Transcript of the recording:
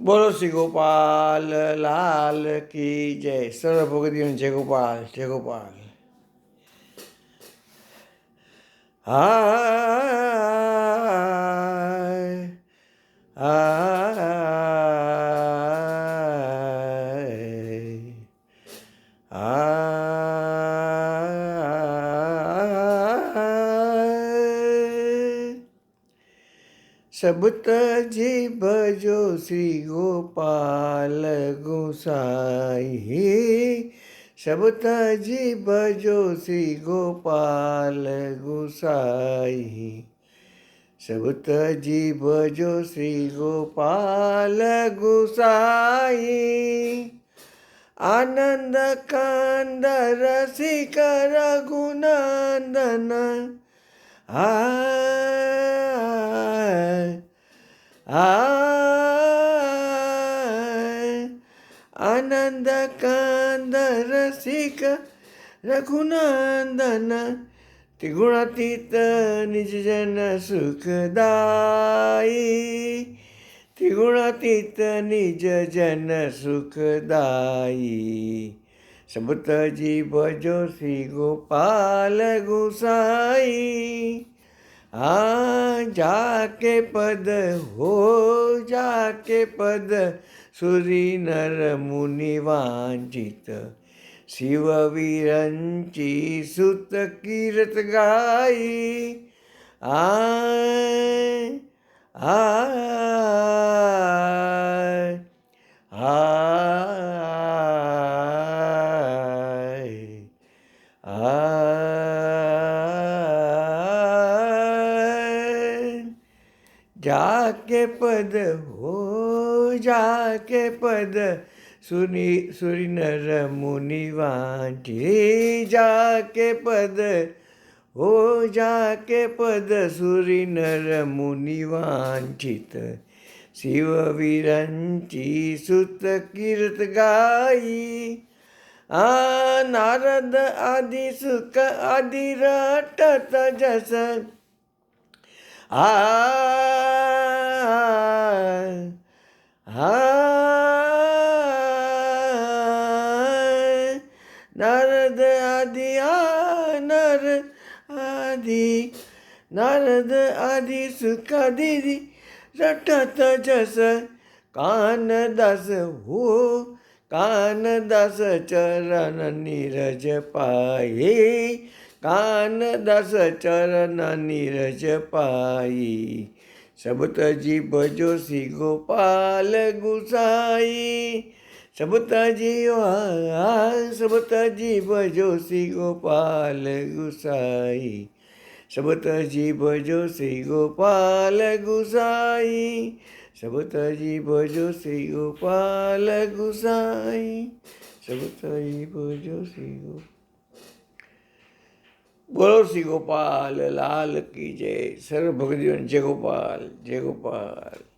બોલો શ્રી ગોપાલ લાલ કી જય સર્વ ભગતીઓ જય ગોપાલ જય ગોપાલ હાય હાય सबत जीभ जो श्री गोपाल गोसाई। सबत जीभ जो श्री गोपाल गोसाई। सबत जीभ जो श्री गोपाल गोसाई। आनंद कांद रसिक रघुनंदन। आ आनंद कंद रसिक रघुनंदन, त्रिगुणातीत निजजन सुखदाई। त्रिगुणातीत निजजन सुखदाई। सबुत जी भजो श्री गोपाल गुसाई। आ जाके पद, हो जाके पद, सुरी नर मुनि वांछित। शिव विरंची सुत कीरत गाई। आय आय आय आय। जाके पद हो, जाके पद। सुनी, सुरी नर मुनि वांचे जाके पद हो, जाके पद। सुरी नर मुनि वांछित शिव वीरंची सुत कीर्त गाई। आ नारद आदि सुख आदि रटत जस। आ आ नारद आदि, आ, नर आदि. नारद आदि सुख आदि रटत जस. कान दस हो कान दस चरण नीरज पाए कान दस चरण नीरज पाई सबतजी भजो श्री गोपाल गुसाई। सबतजी वाह सबतजी भजो श्री गोपाल गुसाई। सबतजी भजो श्री गोपाल गुसाई। सबतजी भजो श्री गोपाल गुसाई। सबतजी भजो श्री गो બોલો શ્રી ગોપાલ લાલ કી જય. સર્વ ભગતીઓ જય ગોપાલ જય ગોપાલ.